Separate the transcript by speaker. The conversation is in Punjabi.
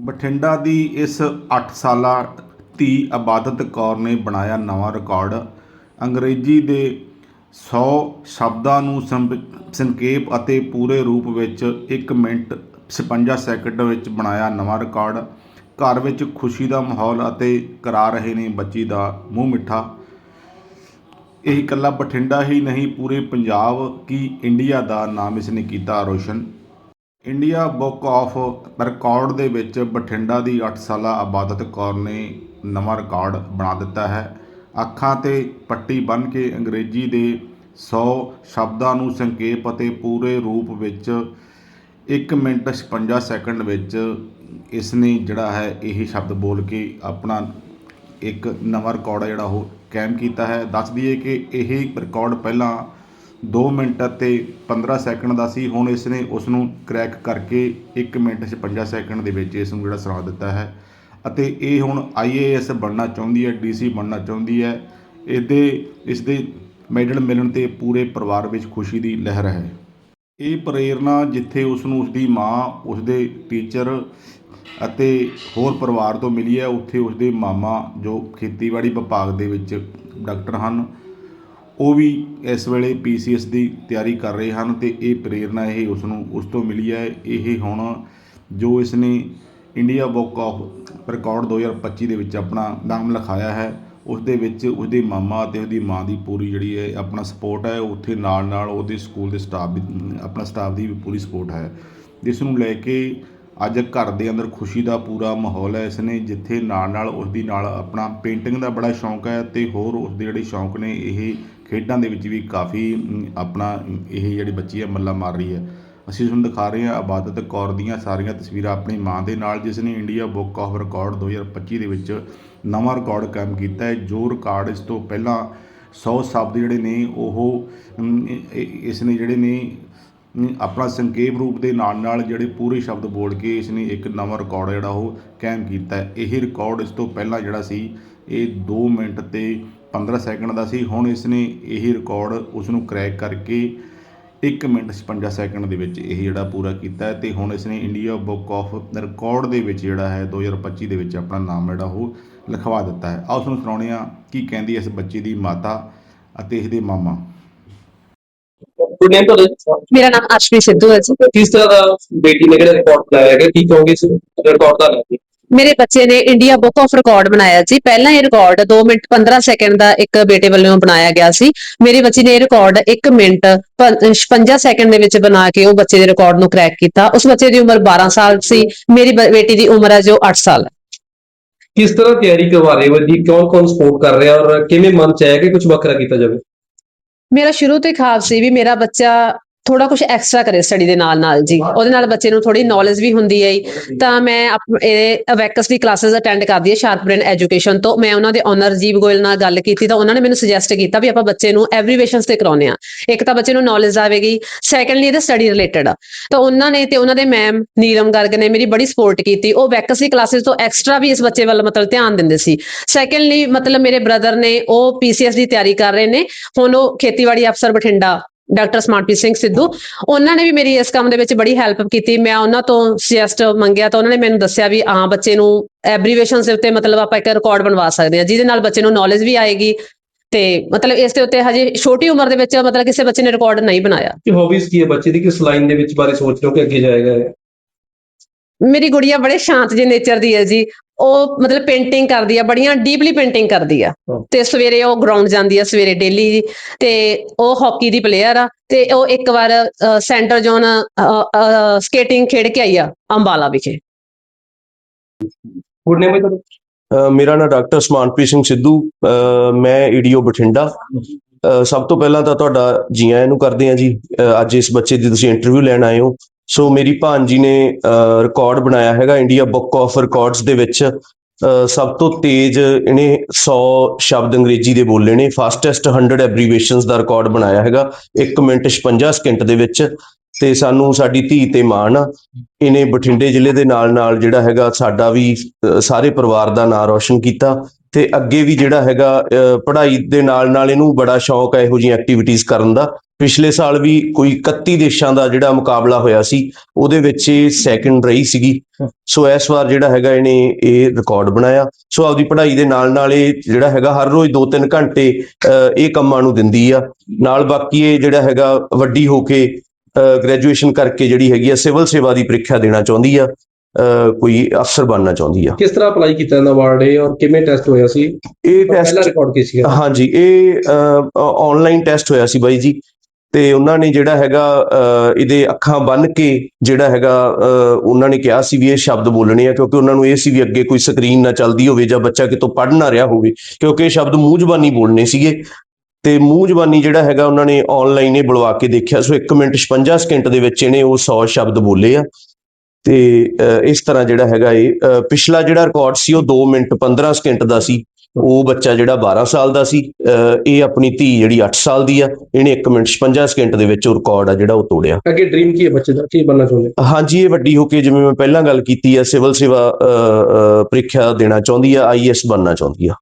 Speaker 1: ਬਠਿੰਡਾ ਦੀ ਇਸ 8 ਸਾਲਾ ਧੀ ਅਬਾਦਤ ਕੌਰ ਨੇ ਬਣਾਇਆ ਨਵਾਂ ਰਿਕਾਰਡ। ਅੰਗਰੇਜ਼ੀ ਦੇ 100 ਸ਼ਬਦਾਂ ਨੂੰ ਸੰਪ- ਸੰਖੇਪ ਅਤੇ ਪੂਰੇ ਰੂਪ ਵਿੱਚ 1 ਮਿੰਟ 56 ਸੈਕਿੰਡ ਵਿੱਚ ਬਣਾਇਆ ਨਵਾਂ ਰਿਕਾਰਡ। ਘਰ ਵਿੱਚ ਖੁਸ਼ੀ ਦਾ ਮਾਹੌਲ ਅਤੇ ਕਰਾ ਰਹੇ ਨੇ ਬੱਚੀ ਦਾ ਮੂੰਹ ਮਿੱਠਾ। ਇਹ ਇਕੱਲਾ ਬਠਿੰਡਾ ਹੀ ਨਹੀਂ, ਪੂਰੇ ਪੰਜਾਬ ਕੀ ਇੰਡੀਆ ਦਾ ਨਾਮ ਇਸ ਨੇ ਕੀਤਾ ਰੋਸ਼ਨ। ਇੰਡੀਆ ਬੁੱਕ ਆਫ ਰਿਕਾਰਡ ਦੇ ਵਿੱਚ ਬਠਿੰਡਾ ਦੀ 8 ਸਾਲਾ ਇਬਾਦਤ ਕੌਰ ਨੇ ਨਵਾਂ ਰਿਕਾਰਡ ਬਣਾ ਦਿੱਤਾ ਹੈ। ਅੱਖਾਂ ਤੇ ਪੱਟੀ ਬੰਨ੍ਹ ਕੇ ਅੰਗਰੇਜ਼ੀ ਦੇ 100 ਸ਼ਬਦਾਂ ਨੂੰ ਸੰਖੇਪ ਅਤੇ ਪੂਰੇ ਰੂਪ ਵਿੱਚ 1 ਮਿੰਟ 56 ਸੈਕਿੰਡ ਵਿੱਚ ਇਸ ਨੇ ਜਿਹੜਾ ਹੈ ਇਹ ਸ਼ਬਦ ਬੋਲ ਕੇ ਆਪਣਾ ਇੱਕ ਨਵਾਂ ਰਿਕਾਰਡ ਹੈ ਜਿਹੜਾ ਉਹ ਕਾਇਮ ਕੀਤਾ ਹੈ। ਦੱਸ ਦਈਏ ਕਿ ਇਹ ਰਿਕਾਰਡ ਪਹਿਲਾਂ 2 ਮਿੰਟ ਅਤੇ 15 ਸੈਕਿੰਡ ਦਾ ਸੀ। ਹੁਣ ਇਸ ਨੇ ਉਸ ਨੂੰ ਕ੍ਰੈਕ ਕਰਕੇ 1 ਮਿੰਟ 56 ਸੈਕਿੰਡ ਦੇ ਵਿੱਚ ਇਸ ਨੂੰ ਜਿਹੜਾ ਸਰਾ ਦਿੱਤਾ ਹੈ। ਅਤੇ ਇਹ ਹੁਣ ਆਈਏਐਸ ਬਣਨਾ ਚਾਹੁੰਦੀ ਹੈ ਡੀਸੀ ਬਣਨਾ ਚਾਹੁੰਦੀ ਹੈ। ਇਹਦੇ ਇਸ ਦੇ ਮੈਡਲ ਮਿਲਣ ਤੇ ਪੂਰੇ ਪਰਿਵਾਰ ਵਿੱਚ ਖੁਸ਼ੀ ਦੀ ਲਹਿਰ ਹੈ। ਇਹ ਪ੍ਰੇਰਣਾ ਜਿੱਥੇ ਉਸ ਨੂੰ ਉਸਦੀ ਮਾਂ, ਉਸਦੇ ਟੀਚਰ ਅਤੇ ਹੋਰ ਪਰਿਵਾਰ ਤੋਂ ਮਿਲੀ ਹੈ, ਉੱਥੇ ਉਸਦੇ ਮਾਮਾ ਜੋ ਖੇਤੀਬਾੜੀ ਵਿਭਾਗ ਦੇ ਵਿੱਚ ਡਾਕਟਰ ਹਨ। ਉਹ ਵੀ ਇਸ ਵੇਲੇ ਪੀਸੀਐਸ ਦੀ ਤਿਆਰੀ ਕਰ ਰਹੇ ਹਨ ਤੇ ਇਹ ਪ੍ਰੇਰਣਾ ਇਹ ਉਸ ਨੂੰ ਉਸ ਤੋਂ ਮਿਲੀ ਹੈ। ਇਹ ਹੁਣ ਜੋ ਇਸ ਨੇ ਇੰਡੀਆ ਬੁੱਕ ਆਫ ਰਿਕਾਰਡ 2025 ਦੇ ਵਿੱਚ ਆਪਣਾ ਨਾਮ ਲਿਖਾਇਆ ਹੈ ਉਸ ਦੇ ਵਿੱਚ ਉਹਦੇ ਮਾਮਾ ਅਤੇ ਉਹਦੀ ਮਾਂ ਦੀ ਪੂਰੀ ਜਿਹੜੀ ਹੈ, ਆਪਣਾ ਸਪੋਰਟ ਹੈ। ਉੱਥੇ ਨਾਲ ਨਾਲ ਉਹਦੇ ਸਕੂਲ ਦੇ ਸਟਾਫ ਵੀ, ਆਪਣਾ ਸਟਾਫ ਦੀ ਵੀ ਪੂਰੀ ਸਪੋਰਟ ਹੈ। ਜਿਸ ਨੂੰ ਲੈ ਕੇ ਅੱਜ ਘਰ ਦੇ ਅੰਦਰ ਖੁਸ਼ੀ ਦਾ ਪੂਰਾ ਮਾਹੌਲ ਹੈ ਇਸ ਨੇ ਜਿੱਥੇ ਨਾਲ ਨਾਲ ਉਸ ਦੀ ਨਾਲ ਆਪਣਾ ਪੇਂਟਿੰਗ ਦਾ ਬੜਾ ਸ਼ੌਂਕ ਹੈ ਤੇ ਹੋਰ ਉਸ ਦੇ ਜਿਹੜੇ ਸ਼ੌਂਕ ਨੇ, ਇਹ ਖੇਡਾਂ ਦੇ ਵਿੱਚ ਵੀ ਕਾਫੀ ਆਪਣਾ ਇਹ ਜਿਹੜੀ ਬੱਚੀ ਹੈ ਮੱਲਾ ਮਾਰ ਰਹੀ ਹੈ ਅਸੀਂ ਤੁਹਾਨੂੰ ਦਿਖਾ ਰਹੇ ਹਾਂ ਇਬਾਦਤ ਕੌਰ ਦੀਆਂ ਸਾਰੀਆਂ ਤਸਵੀਰਾਂ ਆਪਣੀ ਮਾਂ ਦੇ ਨਾਲ, ਜਿਸ ਨੇ ਇੰਡੀਆ ਬੁੱਕ ਆਫ ਰਿਕਾਰਡ 2025 ਦੇ ਵਿੱਚ ਨਵਾਂ ਰਿਕਾਰਡ ਕਾਇਮ ਕੀਤਾ ਹੈ। ਜੋ ਰਿਕਾਰਡ ਇਸ ਤੋਂ ਪਹਿਲਾਂ 100 ਸ਼ਬਦ ਜਿਹੜੇ ਨੇ, ਉਹ ਇਸ ਨੇ ਜਿਹੜੇ ਨੇ ਆਪਣਾ ਸੰਖੇਪ ਰੂਪ ਦੇ ਨਾਲ ਨਾਲ ਜਿਹੜੇ ਪੂਰੇ ਸ਼ਬਦ ਬੋਲ ਕੇ ਇਸ ਨੇ ਇੱਕ ਨਵਾਂ ਰਿਕਾਰਡ ਜਿਹੜਾ ਉਹ ਕਾਇਮ ਕੀਤਾ ਹੈ। ਇਹ ਰਿਕਾਰਡ ਇਸ ਤੋਂ ਪਹਿਲਾਂ ਜਿਹੜਾ ਸੀ, ਇਹ 2 ਮਿੰਟ ਤੇ 15 ਸੈਕਿੰਡ ਦਾ ਸੀ ਹੁਣ ਇਸ ਨੇ ਇਹ ਰਿਕਾਰਡ ਉਸ ਨੂੰ ਕ੍ਰੈਕ ਕਰਕੇ 1 ਮਿੰਟ 56 ਸੈਕਿੰਡ ਦੇ ਵਿੱਚ ਇਹ ਜਿਹੜਾ ਪੂਰਾ ਕੀਤਾ ਹੈ ਤੇ ਹੁਣ ਇਸ ਨੇ ਇੰਡੀਆ ਬੁੱਕ ਆਫ ਰਿਕਾਰਡ ਦੇ ਵਿੱਚ ਜਿਹੜਾ ਹੈ 2025 ਦੇ ਵਿੱਚ ਆਪਣਾ ਨਾਮ ਜਿਹੜਾ ਉਹ ਲਿਖਵਾ ਦਿੱਤਾ ਹੈ। ਆਓ ਤੁਹਾਨੂੰ ਸੁਣਾਉਂਦੇ ਹਾਂ ਕੀ ਕਹਿੰਦੀ ਹੈ ਇਸ ਬੱਚੇ ਦੀ ਮਾਤਾ ਅਤੇ ਇਹਦੇ ਮਾਮਾ।
Speaker 2: ਗੁੱਡ ਨੇਮ ਤੁਹਾਡਾ
Speaker 3: ਮੇਰਾ ਨਾਮ ਅਸ਼ਵੀ ਸਿੱਧੂ ਹੈ ਜੀ।
Speaker 2: ਕਿਸ ਤਰ੍ਹਾਂ ਦਾ ਬੇਟੀ ਨੇ ਜਿਹੜਾ ਰਿਕਾਰਡ ਬਣਾਇਆ ਹੈਗਾ ਕੀ ਕਹੋਗੇ ਇਸ ਰਿਕਾਰਡ ਦਾ ਲੈ ਕੇ
Speaker 3: ਮੇਰੇ ਬੱਚੇ ਨੇ ਇੰਡੀਆ ਬੁੱਕ ਆਫ ਰਿਕਾਰਡ ਬਣਾਇਆ ਜੀ ਪਹਿਲਾਂ ਇਹ ਰਿਕਾਰਡ 2 ਮਿੰਟ 15 ਸੈਕਿੰਡ ਦਾ ਇੱਕ ਬੇਟੇ ਵੱਲੋਂ ਬਣਾਇਆ ਗਿਆ ਸੀ। ਮੇਰੀ ਬੱਚੀ ਨੇ ਇਹ ਰਿਕਾਰਡ 1 ਮਿੰਟ 56 ਸੈਕਿੰਡ ਦੇ ਵਿੱਚ ਬਣਾ ਕੇ ਉਹ ਬੱਚੇ ਦੇ ਰਿਕਾਰਡ ਨੂੰ ਕ੍ਰੈਕ ਕੀਤਾ। ਉਸ ਬੱਚੇ ਦੀ ਉਮਰ 12 ਸਾਲ ਸੀ। ਮੇਰੀ ਬੇਟੀ ਦੀ ਉਮਰ ਹੈ ਜੋ 8 ਸਾਲ ਹੈ।
Speaker 2: ਕਿਸ ਤਰ੍ਹਾਂ ਤਿਆਰੀ ਕਰਵਾ ਰਹੇ ਹੋ ਜੀ? ਕੌਣ ਕੌਣ ਸਪੋਰਟ ਕਰ ਰਿਹਾ ਔਰ ਕਿਵੇਂ ਮਨ ਚ ਆਇਆ ਕਿ ਕੁਝ ਵੱਖਰਾ ਕੀਤਾ ਜਾਵੇ?
Speaker 3: ਮੇਰਾ ਸ਼ੁਰੂ ਤੋਂ ਹੀ ਖਾਬ ਸੀ ਵੀ ਮੇਰਾ ਬੱਚਾ ਥੋੜਾ ਕੁਝ ਐਕਸਟਰਾ ਕਰੇ ਸਟੱਡੀ ਦੇ ਨਾਲ ਨਾਲ ਜੀ। ਉਹਦੇ ਨਾਲ ਬੱਚੇ ਨੂੰ ਥੋੜੀ ਨੌਲੇਜ ਵੀ ਹੁੰਦੀ ਹੈ। ਤਾਂ ਮੈਂ ਇਹ ਅਵੈਕਸ ਦੀ ਕਲਾਸਿਸ ਅਟੈਂਡ ਕਰਦੀ ਹੈ ਸ਼ਾਰਪ ਬ੍ਰੇਨ ਐਜੂਕੇਸ਼ਨ ਤੋਂ। ਮੈਂ ਉਹਨਾਂ ਦੇ ਓਨਰ ਜੀਵ ਗੋਇਲ ਨਾਲ ਗੱਲ ਕੀਤੀ ਤਾਂ ਉਹਨਾਂ ਨੇ ਮੈਨੂੰ ਸੁਜੈਸਟ ਕੀਤਾ ਵੀ ਆਪਾਂ ਬੱਚੇ ਨੂੰ ਐਵਰੀਵੇਸ਼ਨਸ ਤੇ ਕਰਾਉਨੇ ਆ ਇੱਕ ਤਾਂ ਬੱਚੇ ਨੂੰ ਨੌਲੇਜ ਆਵੇਗੀ। ਸੈਕੰਡਲੀ ਇਹਦਾ ਸਟੱਡੀ ਰਿਲੇਟਡ ਆ। ਤਾਂ ਉਹਨਾਂ ਨੇ ਤੇ ਉਹਨਾਂ ਦੇ ਮੈਮ ਨੀਰਮ ਗਰਗ ਨੇ ਮੇਰੀ ਬੜੀ ਸਪੋਰਟ ਕੀਤੀ। ਉਹ ਵੈਕਸ ਦੀ ਕਲਾਸਿਸ ਤੋਂ ਐਕਸਟਰਾ ਵੀ ਇਸ ਬੱਚੇ ਵੱਲ ਮਤਲਬ ਧਿਆਨ ਦਿੰਦੇ ਸੀ। ਸੈਕੰਡਲੀ ਮਤਲਬ ਮੇਰੇ ਬ੍ਰਦਰ ਨੇ ਉਹ ਪੀਸੀਐਸ ਦੀ ਤਿਆਰੀ ਕਰ ਰਹੇ ਨੇ। ਹੁਣ ਉਹ ਖੇਤੀਬਾੜੀ ਅਫਸਰ ਬਠਿੰਡਾ ਡਾਕਟਰ ਸਮਾਰਟਪ੍ਰੀਤ ਸਿੰਘ ਸਿੱਧੂ। ਉਹਨਾਂ ਨੇ ਵੀ ਮੇਰੀ ਇਸ ਕੰਮ ਦੇ ਵਿੱਚ ਬੜੀ ਹੈਲਪ ਕੀਤੀ। ਮੈਂ ਉਹਨਾਂ ਤੋਂ ਸੁਜੈਸਟ ਮੰਗਿਆ ਤਾਂ ਉਹਨਾਂ ਨੇ ਮੈਨੂੰ ਦੱਸਿਆ ਵੀ ਹਾਂ ਬੱਚੇ ਨੂੰ ਐਬਰੀਵੇਸ਼ਨਸ ਦੇ ਉੱਤੇ ਮਤਲਬ ਆਪਾਂ ਇੱਕ ਰਿਕਾਰਡ ਬਣਵਾ ਸਕਦੇ ਹਾਂ। ਜਿਹਦੇ ਨਾਲ ਬੱਚੇ ਨੂੰ ਨੌਲੇਜ ਵੀ ਆਏਗੀ ਤੇ ਮਤਲਬ ਇਸ ਦੇ ਉੱਤੇ ਹਜੇ ਛੋਟੀ ਉਮਰ ਦੇ ਵਿੱਚ ਮਤਲਬ ਕਿਸੇ ਬੱਚੇ ਨੇ ਰਿਕਾਰਡ ਨਹੀਂ ਬਣਾਇਆ।
Speaker 2: ਕਿ ਹੌਬੀਜ਼ ਕੀ ਹੈ? ਬੱਚੇ ਦੀ ਕਿਸ ਲਾਈਨ ਦੇ ਵਿੱਚ ਬਾਰੇ ਸੋਚ ਰਹੇ ਹੋ ਕਿ ਅੱਗੇ ਜਾਏਗਾ
Speaker 3: ਮੇਰੀ ਗੁੜੀਆ ਬੜੇ ਸ਼ਾਂਤ ਜਿਹੇ ਨੇਚਰ ਦੀ ਹੈ ਜੀ। ਉਹ ਮਤਲਬ ਪੇਂਟਿੰਗ ਕਰਦੀ ਆ ਬੜੀਆਂ ਡੀਪਲੀ ਪੇਂਟਿੰਗ ਕਰਦੀ ਆ। ਤੇ ਸਵੇਰੇ ਉਹ ਗਰਾਊਂਡ ਜਾਂਦੀ ਆ ਸਵੇਰੇ ਡੇਲੀ ਤੇ ਉਹ ਹਾਕੀ ਦੀ ਪਲੇਅਰ ਆ ਤੇ ਉਹ ਇੱਕ ਵਾਰ ਸੈਂਟਰ ਜ਼ੋਨ ਸਕੇਟਿੰਗ ਖੇਡ ਕੇ ਆਈ ਆ ਅੰਬਾਲਾ ਵਿਖੇ।
Speaker 2: ਗੁੱਡ ਨੇਮ ਹੈ ਤੁਹਾਡਾ?
Speaker 4: ਮੇਰਾ ਨਾਮ ਡਾਕਟਰ ਸਮਾਨਪ੍ਰੀਤ ਸਿੰਘ ਸਿੱਧੂ। ਮੈਂ ਈਡੀਓ ਬਠਿੰਡਾ। ਸਭ ਤੋਂ ਪਹਿਲਾਂ ਤਾਂ ਤੁਹਾਡਾ ਜੀ ਆਇਆਂ ਨੂੰ ਕਰਦੇ ਹਾਂ ਜੀ। ਅੱਜ ਇਸ ਬੱਚੇ ਦੀ ਤੁਸੀਂ ਇੰਟਰਵਿਊ ਲੈਣ ਆਏ ਹੋ। ਸੋ ਮੇਰੀ ਭਾਂਜੀ ਨੇ ਰਿਕਾਰਡ ਬਣਾਇਆ ਹੈਗਾ ਇੰਡੀਆ ਬੁੱਕ ਆਫ ਰਿਕਾਰਡਸ ਦੇ ਵਿੱਚ। ਸਭ ਤੋਂ ਤੇਜ਼ ਇਹਨੇ 100 ਸ਼ਬਦ ਅੰਗਰੇਜ਼ੀ ਦੇ ਬੋਲੇ ਨੇ। ਫਾਸਟੈਸਟ 100 ਐਬਰੀਵੇਸ਼ਨਸ ਦਾ ਰਿਕਾਰਡ ਬਣਾਇਆ ਹੈਗਾ। 1 ਮਿੰਟ 56 ਸਕਿੰਟ ਦੇ ਵਿੱਚ। ਤੇ ਸਾਨੂੰ ਸਾਡੀ ਧੀ ਤੇ ਮਾਣ ਆ ਇਹਨੇ ਬਠਿੰਡੇ ਜ਼ਿਲ੍ਹੇ ਦੇ ਨਾਲ ਨਾਲ ਜਿਹੜਾ ਹੈਗਾ ਸਾਡਾ ਵੀ ਸਾਰੇ ਪਰਿਵਾਰ ਦਾ ਨਾਂ ਰੌਸ਼ਨ ਕੀਤਾ। ਤੇ ਅੱਗੇ ਵੀ ਜਿਹੜਾ ਹੈਗਾ ਪੜ੍ਹਾਈ ਦੇ ਨਾਲ ਨਾਲ ਇਹਨੂੰ ਬੜਾ ਸ਼ੌਕ ਹੈ ਇਹੋ ਜਿਹੀਆਂ ਐਕਟੀਵਿਟੀਜ਼ ਕਰਨ ਦਾ। ਪਿਛਲੇ ਸਾਲ ਵੀ ਕੋਈ 31 ਦੇਸ਼ਾਂ ਦਾ ਜਿਹੜਾ ਮੁਕਾਬਲਾ ਹੋਇਆ ਸੀ ਉਹਦੇ ਵਿੱਚ ਇਹ ਸੈਕੰਡ ਰਹੀ ਸੀਗੀ। ਸੋ ਇਸ ਵਾਰ ਜਿਹੜਾ ਹੈਗਾ ਇਹਨੇ ਇਹ ਰਿਕਾਰਡ ਬਣਾਇਆ। ਸੋ ਆਪਦੀ ਪੜ੍ਹਾਈ ਦੇ ਨਾਲ ਨਾਲ ਇਹ ਜਿਹੜਾ ਹੈਗਾ ਹਰ ਰੋਜ਼ 2-3 ਘੰਟੇ ਇਹ ਕੰਮਾਂ ਨੂੰ ਦਿੰਦੀ ਆ। ਨਾਲ ਬਾਕੀ ਇਹ ਜਿਹੜਾ ਹੈਗਾ ਵੱਡੀ ਹੋ ਕੇ ਗ੍ਰੈਜੂਏਸ਼ਨ ਕਰਕੇ ਜਿਹੜੀ ਹੈਗੀ ਆ ਸਿਵਲ ਸੇਵਾ ਦੀ ਪ੍ਰੀਖਿਆ ਦੇਣਾ ਚਾਹੁੰਦੀ ਆ ਕੋਈ ਅਫਸਰ ਬਣਨਾ ਚਾਹੁੰਦੀ ਆ।
Speaker 2: ਕਿਸ ਤਰ੍ਹਾਂ ਅਪਲਾਈ ਕੀਤਾ ਇਹਦਾ ਅਵਾਰਡ ਇਹ ਔਰ ਕਿਵੇਂ ਟੈਸਟ ਹੋਇਆ ਸੀ?
Speaker 4: ਇਹ
Speaker 2: ਪਹਿਲਾ
Speaker 4: ਟੈਸਟ
Speaker 2: ਰਿਕਾਰਡ ਕੀ ਸੀਗਾ?
Speaker 4: ਹਾਂਜੀ ਇਹ ਆਨਲਾਈਨ ਟੈਸਟ ਹੋਇਆ ਸੀ ਬਾਈ ਜੀ। ਤੇ ਉਹਨਾਂ ਨੇ ਜਿਹੜਾ ਹੈਗਾ ਇਹਦੇ ਅੱਖਾਂ ਬੰਨ ਕੇ ਜਿਹੜਾ ਹੈਗਾ ਉਹਨਾਂ ਨੇ ਕਿਹਾ ਸੀ ਵੀ ਇਹ ਸ਼ਬਦ ਬੋਲਣੇ ਆ, ਕਿਉਂਕਿ ਉਹਨਾਂ ਨੂੰ ਇਹ ਸੀ ਵੀ ਅੱਗੇ ਕੋਈ ਸਕਰੀਨ ਨਾ ਚੱਲਦੀ ਹੋਵੇ ਜਾਂ ਬੱਚਾ ਕਿਤੋਂ ਪੜ੍ਹ ਨਾ ਰਿਹਾ ਹੋਵੇ, ਕਿਉਂਕਿ ਇਹ ਸ਼ਬਦ ਮੂੰਹ ਜ਼ਬਾਨੀ ਬੋਲਣੇ ਸੀਗੇ। ਤੇ ਮੂੰਹ ਜ਼ਬਾਨੀ ਜਿਹੜਾ ਹੈਗਾ, ਉਹਨਾਂ ਨੇ ਆਨਲਾਈਨ ਇਹ ਬੁਲਵਾ ਕੇ ਦੇਖਿਆ। ਸੋ 1 ਮਿੰਟ 56 ਸਕਿੰਟ ਦੇ ਵਿੱਚ ਇਹਨੇ ਉਹ 100 ਸ਼ਬਦ ਬੋਲੇ ਆ। ਤੇ ਇਸ ਤਰ੍ਹਾਂ ਜਿਹੜਾ ਹੈਗਾ ਇਹ ਪਿਛਲਾ ਜਿਹੜਾ ਰਿਕਾਰਡ ਸੀ ਉਹ 2 ਮਿੰਟ 15 ਸਕਿੰਟ ਦਾ ਸੀ। ਉਹ ਬੱਚਾ ਜਿਹੜਾ 12 ਸਾਲ ਦਾ ਸੀ ਇਹ ਆਪਣੀ ਧੀ ਜਿਹੜੀ 8 ਸਾਲ ਦੀ ਆ ਇਹਨੇ 1 ਮਿੰਟ 56 ਸਕਿੰਟ ਦੇ ਵਿੱਚ ਉਹ ਰਿਕਾਰਡ ਆ ਜਿਹੜਾ ਉਹ ਤੋੜਿਆ।
Speaker 2: ਅੱਗੇ ਡ੍ਰੀਮ ਕੀ ਹੈ ਬੱਚੇ ਦਾ? ਕੀ ਬਣਨਾ ਚਾਹੁੰਦੇ?
Speaker 4: ਹਾਂਜੀ ਇਹ ਵੱਡੀ ਹੋ ਕੇ ਜਿਵੇਂ ਮੈਂ ਪਹਿਲਾਂ ਗੱਲ ਕੀਤੀ ਆ ਸਿਵਲ ਸੇਵਾ ਪ੍ਰੀਖਿਆ ਦੇਣਾ ਚਾਹੁੰਦੀ ਆ ਆਈਐਸ ਬਣਨਾ ਚਾਹੁੰਦੀ ਆ।